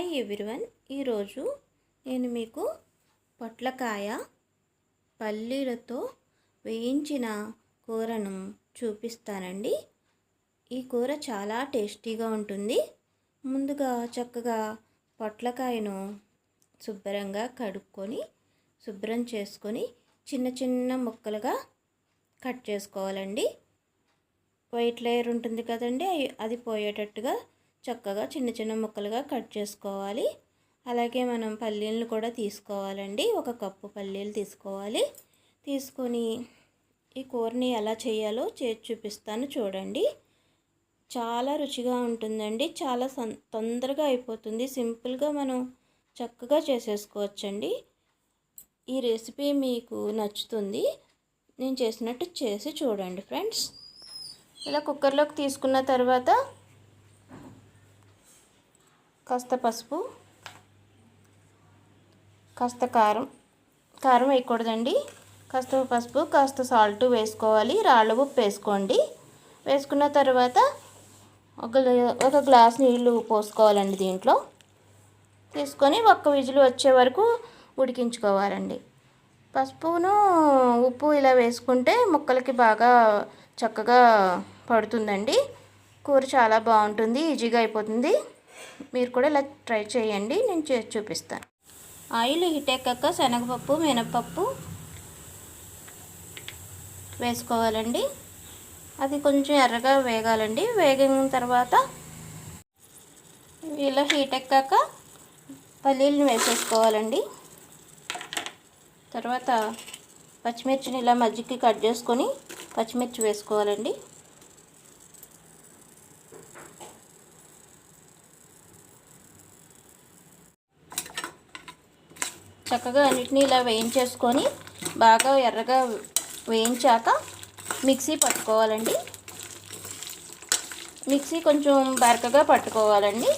Hi everyone. ఈరోజు నేను మీకు పొట్లకాయ పల్లీలతో వేయించిన కూరను చూపిస్తానండి. ఈ కూర చాలా టేస్టీగా ఉంటుంది. ముందుగా చక్కగా పొట్లకాయను శుభ్రంగా కడుక్కొని శుభ్రం చేసుకొని చిన్న చిన్న ముక్కలుగా కట్ చేసుకోవాలండి. వైట్ లేయర్ ఉంటుంది కదండి అది పోయేటట్టుగా చక్కగా చిన్న చిన్న ముక్కలుగా కట్ చేసుకోవాలి. అలాగే మనం పల్లీలను కూడా తీసుకోవాలండి. ఒక కప్పు పల్లీలు తీసుకోవాలి. తీసుకొని ఈ కూరని ఎలా చేయాలో చేసి చూపిస్తాను చూడండి. చాలా రుచిగా ఉంటుందండి. చాలా సం తొందరగా అయిపోతుంది. సింపుల్గా మనం చక్కగా చేసేసుకోవచ్చండి. ఈ రెసిపీ మీకు నచ్చుతుంది. నేను చేసినట్టు చేసి చూడండి ఫ్రెండ్స్. ఇలా కుక్కర్లోకి తీసుకున్న తర్వాత కాస్త పసుపు కాస్త కారం కారం వేయకూడదండి. కాస్త పసుపు కాస్త సాల్ట్ వేసుకోవాలి. రాళ్ళ ఉప్పు వేసుకోండి. వేసుకున్న తర్వాత ఒక ఒక గ్లాస్ నీళ్ళు పోసుకోవాలండి దీంట్లో. తీసుకొని ఒక్క విజులు వచ్చే వరకు ఉడికించుకోవాలండి. పసుపును ఉప్పు ఇలా వేసుకుంటే ముక్కలకి బాగా చక్కగా పడుతుందండి. కూర చాలా బాగుంటుంది ఈజీగా అయిపోతుంది. మీరు కూడా ఇలా ట్రై చేయండి నేను చేసి చూపిస్తాను. ఆయిల్ హీట్ ఎక్కాక శనగపప్పు మినపప్పు వేసుకోవాలండి. అది కొంచెం ఎర్రగా వేగాలండి. వేగిన తర్వాత ఇలా హీట్ ఎక్కాక పల్లీలను వేసేసుకోవాలండి. తర్వాత పచ్చిమిర్చిని ఇలా మజ్జికి కట్ చేసుకొని పచ్చిమిర్చి వేసుకోవాలండి. చక్కగా అన్నిటినీ ఇలా వేయించేసుకొని బాగా ఎర్రగా వేయించాక మిక్సీ పట్టుకోవాలండి. మిక్సీ కొంచెం బరకగా పట్టుకోవాలండి.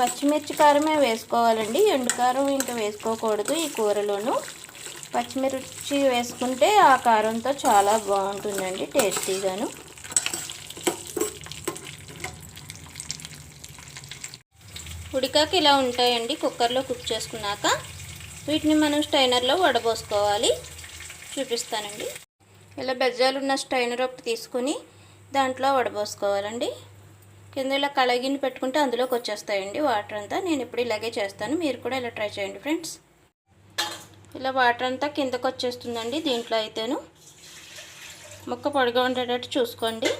పచ్చిమిర్చి కారమే వేసుకోవాలండి. ఎండుకారం ఇంకా వేసుకోకూడదు ఈ కూరలోను. పచ్చిమిర్చి వేసుకుంటే ఆ కారంతో చాలా బాగుంటుందండి టేస్టీగాను. ఉడికాక ఇలా ఉంటాయండి కుక్కర్లో కుక్ చేసుకున్నాక. వీటిని మనం స్టైనర్లో వడబోసుకోవాలి. చూపిస్తానండి. ఇలా బెజ్జాలు ఉన్న స్టైనర్ ఒకటి తీసుకొని దాంట్లో వడబోసుకోవాలండి. కింద ఇలా కళగిని పెట్టుకుంటే అందులోకి వచ్చేస్తాయండి వాటర్ అంతా. నేను ఇప్పుడు ఇలాగే చేస్తాను. మీరు కూడా ఇలా ట్రై చేయండి ఫ్రెండ్స్. ఇలా వాటర్ అంతా కిందకు వచ్చేస్తుందండి దీంట్లో అయితేను. ముక్క పొడిగా ఉండేటట్టు చూసుకోండి.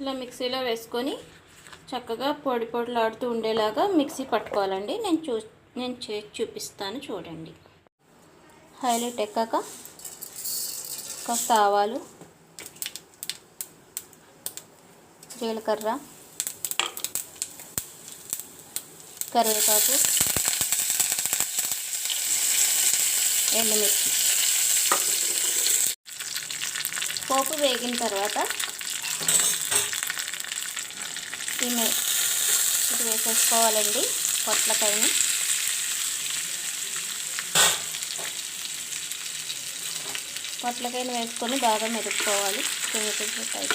ఇలా మిక్సీలో వేసుకొని చక్కగా పొడి పొడిలాడుతూ ఉండేలాగా మిక్సీ పట్టుకోవాలండి. నేను చూ నేను చేసి చూపిస్తాను చూడండి. హైలైట్ ఎక్కాక కాస్త ఆవాలు జీలకర్ర కరివేపాకు ఎండుమిర్చి. పోపు వేగిన తర్వాత ఇది ఇది వేసేసుకోవాలండి పొట్లకాయని. పొట్లకాయని వేసుకొని బాగా మెదుపుకోవాలి. టైప్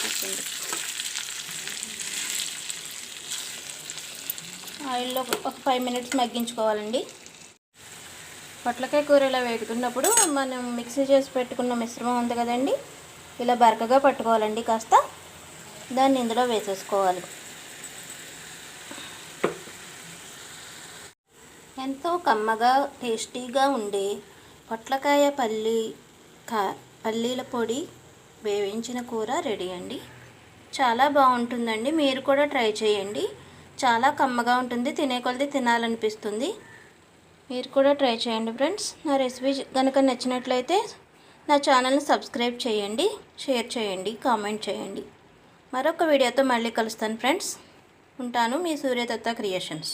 ఆయిల్లో ఒక ఫైవ్ మినిట్స్ మగ్గించుకోవాలండి. పొట్లకాయ కూర ఇలా వేగుతున్నప్పుడు మనం మిక్సీ చేసి పెట్టుకున్న మిశ్రమం ఉంది కదండి ఇలా బరకగా పట్టుకోవాలండి కాస్త. దాన్ని ఇందులో వేసేసుకోవాలి. ఎంతో కమ్మగా టేస్టీగా ఉండే పొట్లకాయ పల్లి కా పల్లీల పొడి వేయించిన కూర రెడీ అండి. చాలా బాగుంటుందండి. మీరు కూడా ట్రై చేయండి. చాలా కమ్మగా ఉంటుంది. తినే కొలది తినాలనిపిస్తుంది. మీరు కూడా ట్రై చేయండి ఫ్రెండ్స్. నా రెసిపీ కనుక నచ్చినట్లయితే నా ఛానల్ని సబ్స్క్రైబ్ చేయండి. షేర్ చేయండి. కామెంట్ చేయండి. మరొక వీడియోతో మళ్ళీ కలుస్తాను ఫ్రెండ్స్. ఉంటాను మీ సూర్యదత్త క్రియేషన్స్.